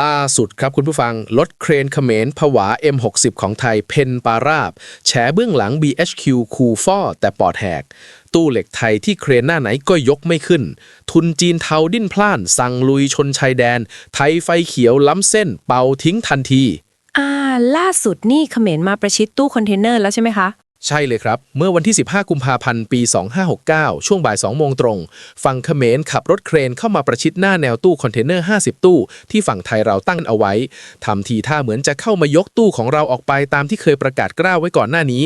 ล่าสุดครับคุณผู้ฟัง รถเครนเขมรผวา M60 ของไทยเพนปาราบ แฉเบื้องหลัง BHQ คูฟอแต่ปอดแหก ตู้เหล็กไทยที่เครนหน้าไหนก็ยกไม่ขึ้น ทุนจีนเทาดิ้นพล่าน สั่งลุยชนชายแดน ไทยไฟเขียวล้ำเส้น เป่าทิ้งทันที อ่า ล่าสุดนี่เขมรมาประชิดตู้คอนเทนเนอร์แล้วใช่ไหมคะ ใช่เลยครับ เมื่อวันที่ 15 กุมภาพันธ์ ปี 2569 ช่วงบ่าย 2 โมงตรง ฝั่งเขมรขับรถเครนเข้ามาประชิดหน้าแนวตู้คอนเทนเนอร์ 50 ตู้ ที่ฝั่งไทยเราตั้งเอาไว้ ทำทีท่าเหมือนจะเข้ามายกตู้ของเราออกไปตามที่เคยประกาศกล้าวไว้ก่อนหน้านี้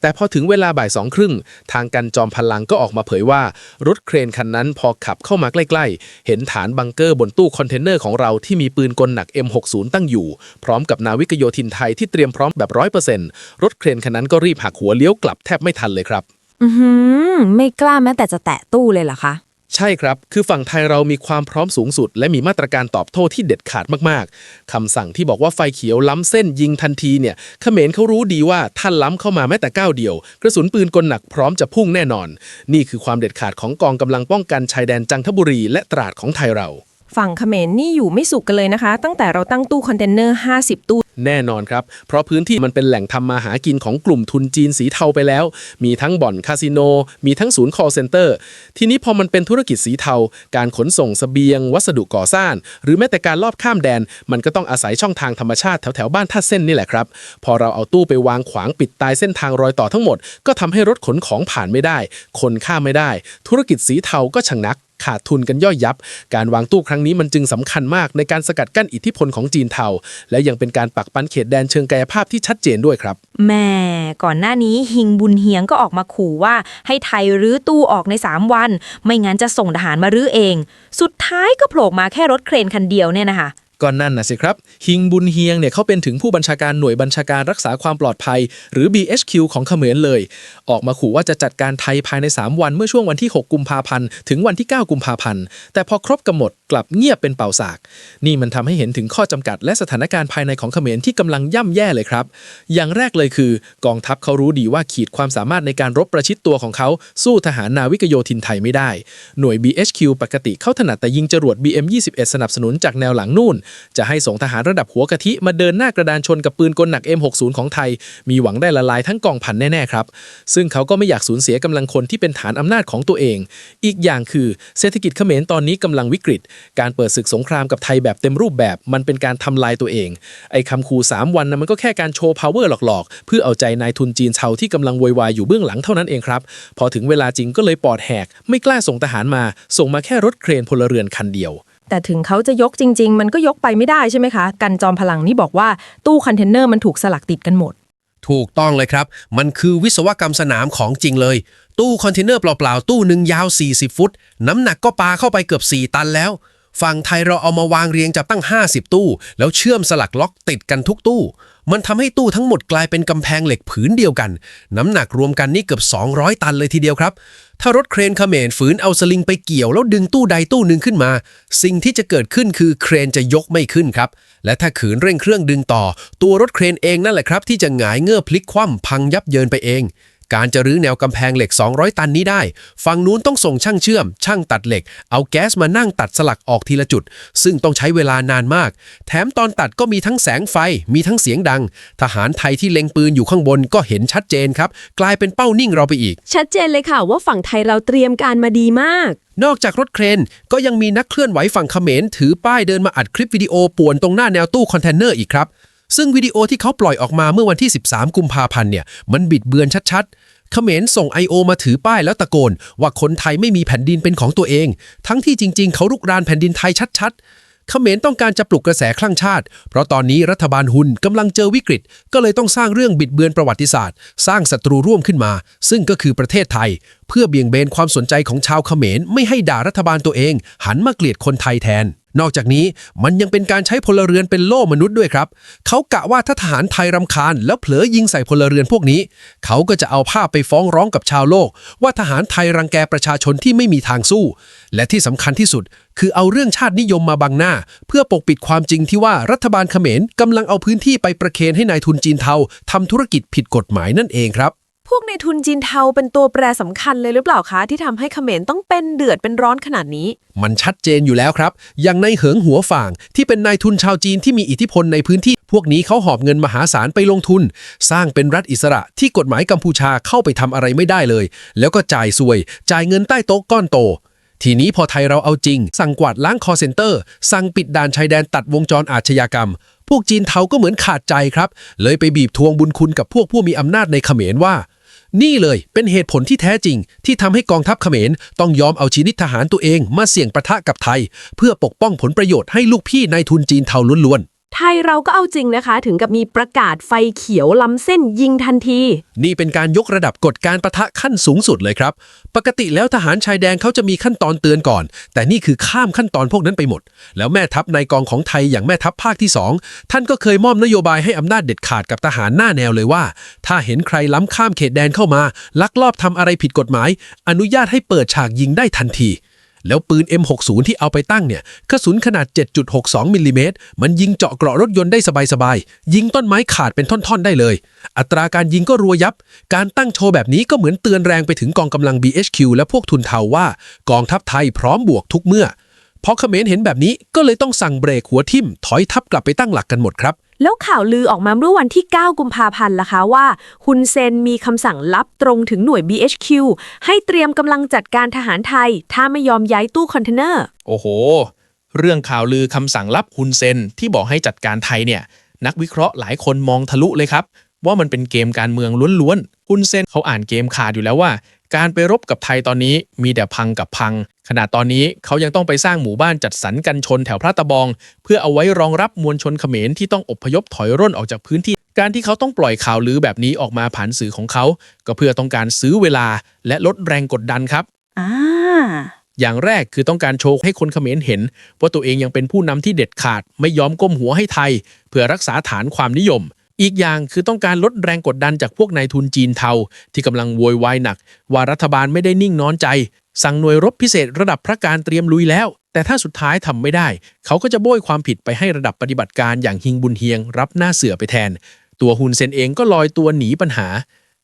แต่พอถึงเวลาบ่ายสองครึ่ง ทางกันจอมพลังก็ออกมาเผยว่า รถเครนคันนั้นพอขับเข้ามาใกล้ ๆ เห็นฐานบังเกอร์บนตู้คอนเทนเนอร์ของเราที่มีปืนกลหนัก M60 ตั้งอยู่ พร้อมกับนาวิกโยธินไทยที่เตรียมพร้อมแบบร้อยเปอร์เซ็นต์รถเครนคันนั้นก็รีบหักหัวเลี้ยวกลับแทบไม่ทันเลยครับ อือหือไม่กล้าแม้แต่จะแตะตู้เลยเหรอคะ ใช่ครับ คือฝั่งไทยเรามีความพร้อมสูงสุด และมีมาตรการตอบโต้ที่เด็ดขาดมากๆคำสั่งที่บอกว่าไฟเขียวล้ำเส้นยิงทันทีเนี่ยเขมรเขารู้ดีว่าท่านล้ำเข้ามาแม้แต่ก้าวเดียว กระสุนปืนกลหนักพร้อมจะพุ่งแน่นอน นี่คือความเด็ดขาดของกองกำลังป้องกันชายแดนจันทบุรีและตราดของไทยเรา ฝั่งเขมรนี่อยู่ไม่สุขกันเลยนะคะ ตั้งแต่เราตั้งตู้คอนเทนเนอร์ 50 ตู้ แน่นอนครับ เพราะพื้นที่มันเป็นแหล่งทำมาหากินของกลุ่มทุนจีนสีเทาไปแล้ว มีทั้งบ่อนคาสิโน มีทั้งศูนย์ call center ทีนี้พอมันเป็นธุรกิจสีเทา การขนส่งสเสบียง วัสดุก่อสร้าง หรือแม้แต่การลอบข้ามแดน มันก็ต้องอาศัยช่องทางธรรมชาติแถวๆบ้านท่าเส้นนี่แหละครับ พอเราเอาตู้ไปวางขวางปิดตายเส้นทางรอยต่อทั้งหมด ก็ทำให้รถขนของผ่านไม่ได้ คนข้ามไม่ได้ ธุรกิจสีเทาก็ชะงัก ขาดทุนกันย่อยยับ การวางตู้ครั้งนี้มันจึงสำคัญมากในการสกัดกั้นอิทธิพลของจีนเทา และยังเป็นการปักปันเขตแดนเชิงกายภาพที่ชัดเจนด้วยครับแม่ก่อนหน้านี้ฮิงบุญเฮียงก็ออกมาขู่ว่า ให้ไทยรื้อตู้ออกใน 3 วัน ไม่งั้นจะส่งทหารมารื้อเอง สุดท้ายก็โผล่มาแค่รถเครนคันเดียวเนี่ยนะคะ ก็นั่นนะสิครับ ฮิงบุญเฮียงเนี่ยเขาเป็นถึงผู้บัญชาการหน่วยบัญชาการรักษาความปลอดภัย หรือ BHQ ของเขมรเลย ออกมาขู่ว่าจะจัดการไทยภายใน 3 วันเมื่อช่วงวันที่ 6 กุมภาพันธ์ถึงวันที่ 9 กุมภาพันธ์แต่พอครบกำหนดกลับเงียบเป็นเป่าสาก นี่มันทำให้เห็นถึงข้อจำกัด และสถานการณ์ภายในของเขมรที่กำลังย่ำแย่เลยครับ อย่างแรกเลยคือ กองทัพเขารู้ดีว่าขีดความสามารถในการรบประชิดตัวของเขา สู้ทหารนาวิกโยธินไทยไม่ได้ หน่วย BHQ ปกติเขาถนัดแต่ยิงจรวด BM21 สนับสนุนจากแนวหลังนู่นจะให้ส่งทหารระดับหัวกะทิมาเดินหน้ากระดานชนกับปืนกลหนัก M60 ของไทย มีหวังได้ละลายทั้งกองพันแน่ๆครับ ซึ่งเขาก็ไม่อยากสูญเสียกำลังคนที่เป็นฐานอำนาจของตัวเอง อีกอย่างคือเศรษฐกิจเขมรตอนนี้กำลังวิกฤต การเปิดศึกสงครามกับไทยแบบเต็มรูปแบบ มันเป็นการทำลายตัวเอง ไอ้คำขู่3วันนะมันก็แค่การโชว์ power หลอกๆ เพื่อเอาใจนายทุนจีนเชาที่กำลังโวยวายอยู่เบื้องหลังเท่านั้นเองครับพอถึงเวลาจริงก็เลยปอดแหก ไม่กล้าส่งทหารมา ส่งมาแค่รถเครนพลเรือนคันเดียว แต่ถึงเขาจะยกจริง ๆ มันก็ยกไปไม่ได้ใช่ไหมคะ กันจอมพลังนี่บอกว่าตู้คอนเทนเนอร์มันถูกสลักติดกันหมด ถูกต้องเลยครับ มันคือวิศวกรรมสนามของจริงเลย ตู้คอนเทนเนอร์เปล่าๆ ตู้หนึ่งยาว 40 ฟุต น้ำหนักก็ปาเข้าไปเกือบ 4 ตันแล้ว ฝั่งไทยเราเอามาวางเรียงจับตั้ง 50 ตู้ แล้วเชื่อมสลักล็อกติดกันทุกตู้ มันทำให้ตู้ทั้งหมดกลายเป็นกำแพงเหล็กผืนเดียวกัน น้ำหนักรวมกันนี่เกือบ 200 ตันเลยทีเดียวครับ ถ้ารถเครนเขมรฝืนเอาสลิงไปเกี่ยวแล้วดึงตู้ใดตู้หนึ่งขึ้นมา สิ่งที่จะเกิดขึ้นคือเครนจะยกไม่ขึ้นครับ และถ้าขืนเร่งเครื่องดึงต่อ ตัวรถเครนเองนั่นแหละครับ ที่จะหงายเงื่อพลิกคว่ำพังยับเยินไปเอง การจะรื้อแนวกำแพงเหล็ก 200 ตันนี้ได้ ฝั่งนู้นต้องส่งช่างเชื่อม ช่างตัดเหล็ก เอาแก๊สมานั่งตัดสลักออกทีละจุด ซึ่งต้องใช้เวลานานมาก แถมตอนตัดก็มีทั้งแสงไฟ มีทั้งเสียงดัง ทหารไทยที่เล็งปืนอยู่ข้างบนก็เห็นชัดเจนครับ กลายเป็นเป้านิ่งเราไปอีก ชัดเจนเลยค่ะว่าฝั่งไทยเราเตรียมการมาดีมาก นอกจากรถเครนก็ยังมีนักเคลื่อนไหวฝั่งเขมรถือป้ายเดินมาอัดคลิปวิดีโอป่วนตรงหน้าแนวตู้คอนเทนเนอร์อีกครับ ซึ่งวิดีโอที่เขาปล่อยออกมาเมื่อวันที่ 13 กุมภาพันธ์เนี่ยมันบิดเบือนชัดๆ เขมรส่ง I.O. มาถือป้ายแล้วตะโกน ว่าคนไทยไม่มีแผ่นดินเป็นของตัวเอง ทั้งที่จริง ๆ เขารุกรานแผ่นดินไทยชัด ๆ เขมรต้องการจะปลุกกระแสคลั่งชาติ เพราะตอนนี้รัฐบาลฮุนกำลังเจอวิกฤต ก็เลยต้องสร้างเรื่องบิดเบือนประวัติศาสตร์ สร้างศัตรูร่วมขึ้นมา ซึ่งก็คือประเทศไทย เพื่อเบี่ยงเบนความสนใจของชาวเขมรไม่ให้ด่ารัฐบาลตัวเอง หันมาเกลียดคนไทยแทน นอกจากนี้มันยังเป็นการใช้พลเรือนเป็นโล่มนุษย์ด้วยครับ เขากะว่าถ้าทหารไทยรำคาญ แล้วเผลอยิงใส่พลเรือนพวกนี้ เขาก็จะเอาภาพไปฟ้องร้องกับชาวโลก ว่าทหารไทยรังแกประชาชนที่ไม่มีทางสู้ และที่สำคัญที่สุด คือเอาเรื่องชาตินิยมมาบังหน้า เพื่อปกปิดความจริงที่ว่ารัฐบาลเขมรกำลังเอาพื้นที่ไปประเคนให้นายทุนจีนเทาทำธุรกิจผิดกฎหมายนั่นเองครับ พวกในทุนจีนเทาเป็นตัวแปรสำคัญเลยหรือเปล่าคะ ที่ทำให้เขมรต้องเป็นเดือดเป็นร้อนขนาดนี้ มันชัดเจนอยู่แล้วครับ อย่างในเหิงหัวฝ่าง ที่เป็นนายทุนชาวจีนที่มีอิทธิพลในพื้นที่ พวกนี้เขาหอบเงินมหาศาลไปลงทุน สร้างเป็นรัฐอิสระที่กฎหมายกัมพูชาเข้าไปทำอะไรไม่ได้เลย แล้วก็จ่ายสวย จ่ายเงินใต้โต๊ะก้อนโตทีนี้พอไทยเราเอาจริง สั่งกวาดล้างคอเซ็นเตอร์ สั่งปิดด่านชายแดนตัดวงจรอาชญากรรม พวกจีนเทาก็เหมือนขาดใจครับ เลยไปบีบทวงบุญคุณกับพวกผู้มีอำนาจในเขมรว่า นี่เลยเป็นเหตุผลที่แท้จริง ที่ทำให้กองทัพเขมรต้องยอมเอาชีวิตทหารตัวเองมาเสี่ยงประทะกับไทย เพื่อปกป้องผลประโยชน์ให้ลูกพี่นายทุนจีนเทาล้วนๆ ทยเราก็เอาจริงนะคะ ถึงกับมีประกาศไฟเขียวล้ำเส้นยิงทันที นี่เป็นการยกระดับกฎการประทะขั้นสูงสุดเลยครับ ปกติแล้วทหารชายแดนเขาจะมีขั้นตอนเตือนก่อน แต่นี่คือข้ามขั้นตอนพวกนั้นไปหมด แล้วแม่ทัพในกองของไทยอย่างแม่ทัพภาคที่ 2 ท่านก็เคยมอบนโยบายให้อำนาจเด็ดขาดกับทหารหน้าแนวเลยว่า ถ้าเห็นใครล้ำข้ามเขตแดนเข้ามา ลักลอบทำอะไรผิดกฎหมาย อนุญาตให้เปิดฉากยิงได้ทันที แล้วปืน M60 ที่เอาไปตั้งเนี่ยกระสุนขนาด 7.62มิลลิเมตรมันยิงเจาะเกราะรถยนต์ได้สบายๆ ยิงต้นไม้ขาดเป็นท่อนๆได้เลย อัตราการยิงก็รัวยับ การตั้งโชว์แบบนี้ก็เหมือนเตือนแรงไปถึงกองกำลัง BHQ และพวกทุนเทาว่า กองทัพไทยพร้อมบวกทุกเมื่อพอเขมรเห็นแบบนี้ก็เลยต้องสั่งเบรกหัวทิ่มถอยทัพกลับไปตั้งหลักกันหมดครับ แล้วข่าวลือออกมาเมื่อวันที่ 9 กุมภาพันธ์ล่ะคะว่าฮุนเซนมีคำสั่งลับตรงถึงหน่วย BHQ ให้เตรียมกำลังจัดการทหารไทย ถ้าไม่ยอมย้ายตู้คอนเทนเนอร์ โอ้โห เรื่องข่าวลือคำสั่งลับฮุนเซนที่บอกให้จัดการไทยเนี่ย นักวิเคราะห์หลายคนมองทะลุเลยครับ ว่ามันเป็นเกมการเมืองล้วนๆฮุนเซนเขาอ่านเกมขาดอยู่แล้วว่า การไปรบกับไทยตอนนี้มีแต่พังกับพังขนาดตอนนี้เขายังต้องไปสร้างหมู่บ้านจัดสรรกันชนแถวพระตะบอง เพื่อเอาไว้รองรับมวลชนเขมรที่ต้องอพยพถอยร่นออกจากพื้นที่ การที่เขาต้องปล่อยข่าวลือแบบนี้ออกมาผ่านสื่อของเขา ก็เพื่อต้องการซื้อเวลาและลดแรงกดดันครับอ่าอย่างแรกคือต้องการโชว์ให้คนเขมรเห็น ว่าตัวเองยังเป็นผู้นำที่เด็ดขาด ไม่ยอมก้มหัวให้ไทย เพื่อรักษาฐานความนิยม อีกอย่างคือต้องการลดแรงกดดันจากพวกนายทุนจีนเทา ที่กำลังโวยวายหนัก ว่ารัฐบาลไม่ได้นิ่งนอนใจ สั่งหน่วยรบพิเศษระดับพระการเตรียมลุยแล้ว แต่ถ้าสุดท้ายทำไม่ได้ เขาก็จะโบยความผิดไปให้ระดับปฏิบัติการอย่างฮิงบุญเฮียง รับหน้าเสือไปแทน ตัวฮุนเซนเองก็ลอยตัวหนีปัญหา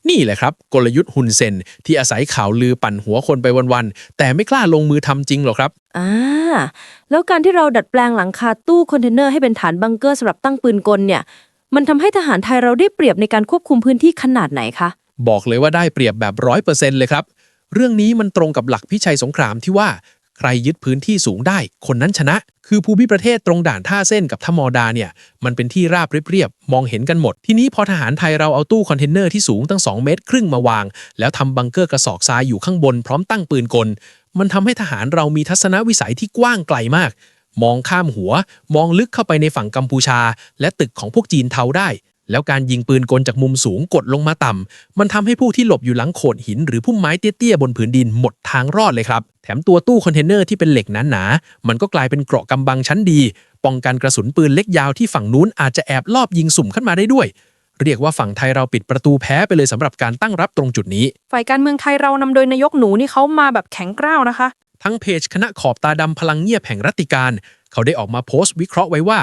นี่แหละครับ กลยุทธ์ฮุนเซนที่อาศัยข่าวลือปั่นหัวคนไปวันๆแต่ไม่กล้าลงมือทำจริงหรอกครับอ่าแล้วการที่เราดัดแปลงหลังคาตู้คอนเทนเนอร์ให้เป็นฐานบังเกอร์สำหรับตั้งปืนกลเนี่ย มันทำให้ทหารไทยเราได้เปรียบในการควบคุมพื้นที่ขนาดไหนคะ บอกเลยว่าได้เปรียบแบบร้อยเปอร์เซ็นต์เลยครับ เรื่องนี้มันตรงกับหลักพิชัยสงครามที่ว่าใครยึดพื้นที่สูงได้ คนนั้นชนะ คือภูมิประเทศตรงด่านท่าเส้นกับท่ามอดาเนี่ยมันเป็นที่ราบเรียบๆมองเห็นกันหมด ทีนี้พอทหารไทยเราเอาตู้คอนเทนเนอร์ที่สูงตั้ง 2 เมตร ครึ่งมาวาง แล้วทำบังเกอร์กระสอบทรายอยู่ข้างบนพร้อมตั้งปืนกล มันทำให้ทหารเรามีทัศนวิสัยที่กว้างไกลมาก มองข้ามหัว มองลึกเข้าไปในฝั่งกัมพูชา และตึกของพวกจีนเทาได้ แล้วการยิงปืนกลจากมุมสูงกดลงมาต่ำ มันทำให้ผู้ที่หลบอยู่หลังโขดหิน หรือพุ่มไม้เตี้ยๆบนผืนดินหมดทางรอดเลยครับ แถมตัวตู้คอนเทนเนอร์ที่เป็นเหล็กหนาๆมันก็กลายเป็นเกราะกำบังชั้นดี ป้องกันกระสุนปืนเล็กยาวที่ฝั่งนู้นอาจจะแอบลอบยิงสุ่มขึ้นมาได้ด้วยเรียกว่าฝั่งไทยเราปิดประตูแพ้ไปเลยสำหรับการตั้งรับตรงจุดนี้ ฝ่ายการเมืองไทยเรานำโดยนายกหนูนี่เขามาแบบแข็งกร้าวนะคะ ทั้งเพจคณะขอบตาดำพลังเงียบแห่งรัติการ เขาได้ออกมาโพสต์วิเคราะห์ไว้ว่า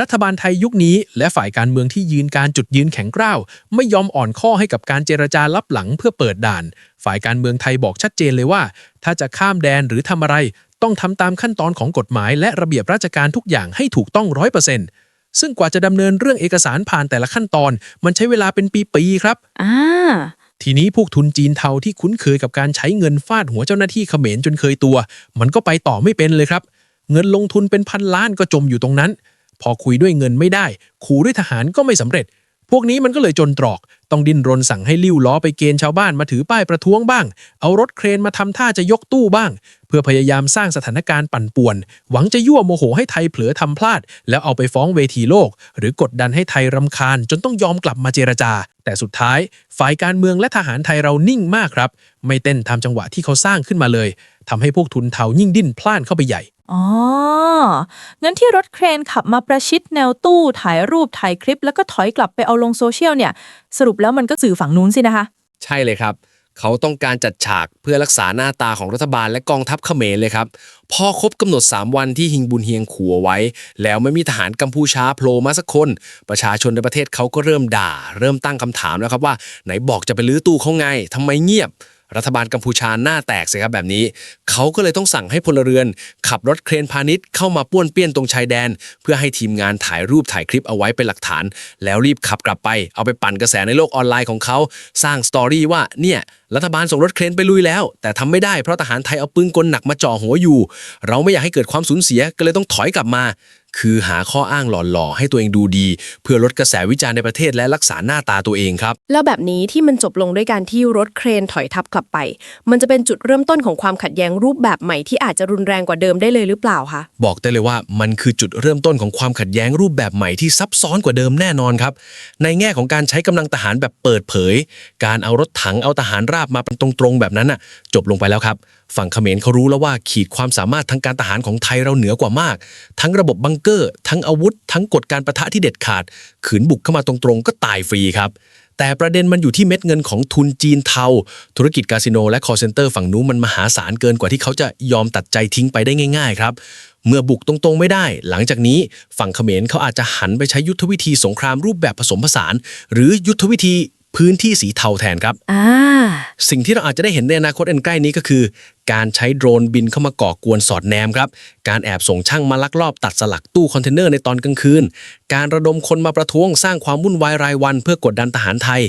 รัฐบาลไทยยุคนี้และฝ่ายการเมืองที่ยืนการจุดยืนแข็งกร้าว ไม่ยอมอ่อนข้อให้กับการเจรจาลับหลังเพื่อเปิดด่าน ฝ่ายการเมืองไทยบอกชัดเจนเลยว่า ถ้าจะข้ามแดนหรือทำอะไร ต้องทำตามขั้นตอนของกฎหมาย และระเบียบราชการทุกอย่างให้ถูกต้องร้อยเปอร์เซ็นต์ซึ่งกว่าจะดำเนินเรื่องเอกสารผ่านแต่ละขั้นตอน มันใช้เวลาเป็นปีๆครับ อ่า ทีนี้พวกทุนจีนเทาที่คุ้นเคยกับการใช้เงินฟาดหัวเจ้าหน้าที่เขมรจนเคยตัว มันก็ไปต่อไม่เป็นเลยครับ เงินลงทุนเป็นพันล้านก็จมอยู่ตรงนั้น พอคุยด้วยเงินไม่ได้ขู่ด้วยทหารก็ไม่สำเร็จ พวกนี้มันก็เลยจนตรอก ต้องดิ้นรนสั่งให้ลิ้วล้อไปเกณฑ์ชาวบ้านมาถือป้ายประท้วงบ้าง เอารถเครนมาทำท่าจะยกตู้บ้าง เพื่อพยายามสร้างสถานการณ์ปั่นป่วน หวังจะยั่วโมโหให้ไทยเผลอทำพลาด แล้วเอาไปฟ้องเวทีโลก หรือกดดันให้ไทยรำคาญ จนต้องยอมกลับมาเจรจา แต่สุดท้าย ฝ่ายการเมืองและทหารไทยเรานิ่งมากครับ ไม่เต้นตาจังหวะที่เขาสร้างขึ้นมาเลย ทำให้พวกทุนเทายิ่งดิ้นพล่านเข้าไปใหญ่ อ๋อ งั้นที่รถเครนขับมาประชิดแนวตู้ถ่ายรูปถ่ายคลิป แล้วก็ถอยกลับไปเอาลงโซเชียลเนี่ย สรุปแล้วมันก็สื่อฝั่งนู้นสินะคะ ใช่เลยครับ เขาต้องการจัดฉากเพื่อรักษาหน้าตาของรัฐบาลและกองทัพเขมรเลยครับ พอครบกำหนด 3 วันที่ฮิงบุญเฮียงขู่เอาไว้ แล้วไม่มีทหารกัมพูชาโผล่มาสักคน ประชาชนในประเทศเขาก็เริ่มด่า เริ่มตั้งคำถามแล้วครับว่า ไหนบอกจะไปลื้อตู้เขาไงทำไมเงียบ รัฐบาลกัมพูชาหน้าแตกสิครับแบบนี้ เขาก็เลยต้องสั่งให้พลเรือน ขับรถเครนพาณิชย์เข้ามาป้วนเปี้ยนตรงชายแดน เพื่อให้ทีมงานถ่ายรูปถ่ายคลิปเอาไว้เป็นหลักฐาน แล้วรีบขับกลับไป เอาไปปั่นกระแสในโลกออนไลน์ของเขา สร้างสตอรี่ว่าเนี่ยรัฐบาลส่งรถเครนไปลุยแล้ว แต่ทำไม่ได้เพราะทหารไทยเอาปืนกลหนักมาจ่อหัวอยู่ เราไม่อยากให้เกิดความสูญเสียก็เลยต้องถอยกลับมา คือหาข้ออ้างหล่อๆ ให้ตัวเองดูดี เพื่อลดกระแสวิจารณ์ในประเทศและรักษาหน้าตาตัวเองครับ แล้วแบบนี้ที่มันจบลงด้วยการที่รถเครนถอยทับกลับไป มันจะเป็นจุดเริ่มต้นของความขัดแย้งรูปแบบใหม่ที่อาจจะรุนแรงกว่าเดิมได้เลยหรือเปล่าคะบอกได้เลยว่ามันคือจุดเริ่มต้นของความขัดแย้งรูปแบบใหม่ที่ซับซ้อนกว่าเดิมแน่นอนครับ ในแง่ของการใช้กำลังทหารแบบเปิดเผย การเอารถถังเอาทหารราบมาเป็นตรงๆแบบนั้นน่ะ จบลงไปแล้วครับฝั่งเขมรเขารู้แล้วว่าขีดความสามารถทางการทหารของไทยเราเหนือกว่ามาก ทั้งระบบบังเกอร์ ทั้งอาวุธ ทั้งกฎการประทะที่เด็ดขาด ขืนบุกเข้ามาตรงๆ ก็ตายฟรีครับ แต่ประเด็นมันอยู่ที่เม็ดเงินของทุนจีนเทา ธุรกิจคาสิโนและคอร์เซนเตอร์ฝั่งนู้นมันมหาศาลเกินกว่าที่เขาจะยอมตัดใจทิ้งไปได้ง่าย ๆ ครับเมื่อบุกตรงๆไม่ได้ หลังจากนี้ฝั่งเขมรเขาอาจจะหันไปใช้ยุทธวิธีสงครามรูปแบบผสมผสาน หรือยุทธวิธี พื้นที่สีเทาแทนครับอ่าสิ่งที่เราอาจจะได้เห็นในอนาคตอันใกล้นี้ก็คือ การใช้โดรนบินเข้ามาก่อกวนสอดแนมครับ การแอบส่งช่างมาลักลอบตัดสลักตู้คอนเทนเนอร์ในตอนกลางคืน การระดมคนมาประท้วงสร้างความวุ่นวายรายวัน เพื่อกดดันทหารไทย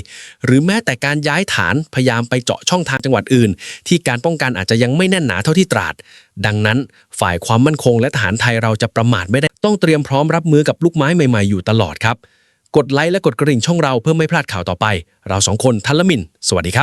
หรือแม้แต่การย้ายฐานพยายามไปเจาะช่องทางจังหวัดอื่น ที่การป้องกันอาจจะยังไม่แน่นหนาเท่าที่ตราด ดังนั้น ฝ่ายความมั่นคงและทหารไทยเราจะประมาทไม่ได้ต้องเตรียมพร้อมรับมือกับลูกไม้ใหม่ ๆอยู่ตลอดครับ กดไลค์และกดกระดิ่งช่องเราเพื่อไม่พลาดข่าวต่อไป เราสองคนทันละมิน สวัสดีครับ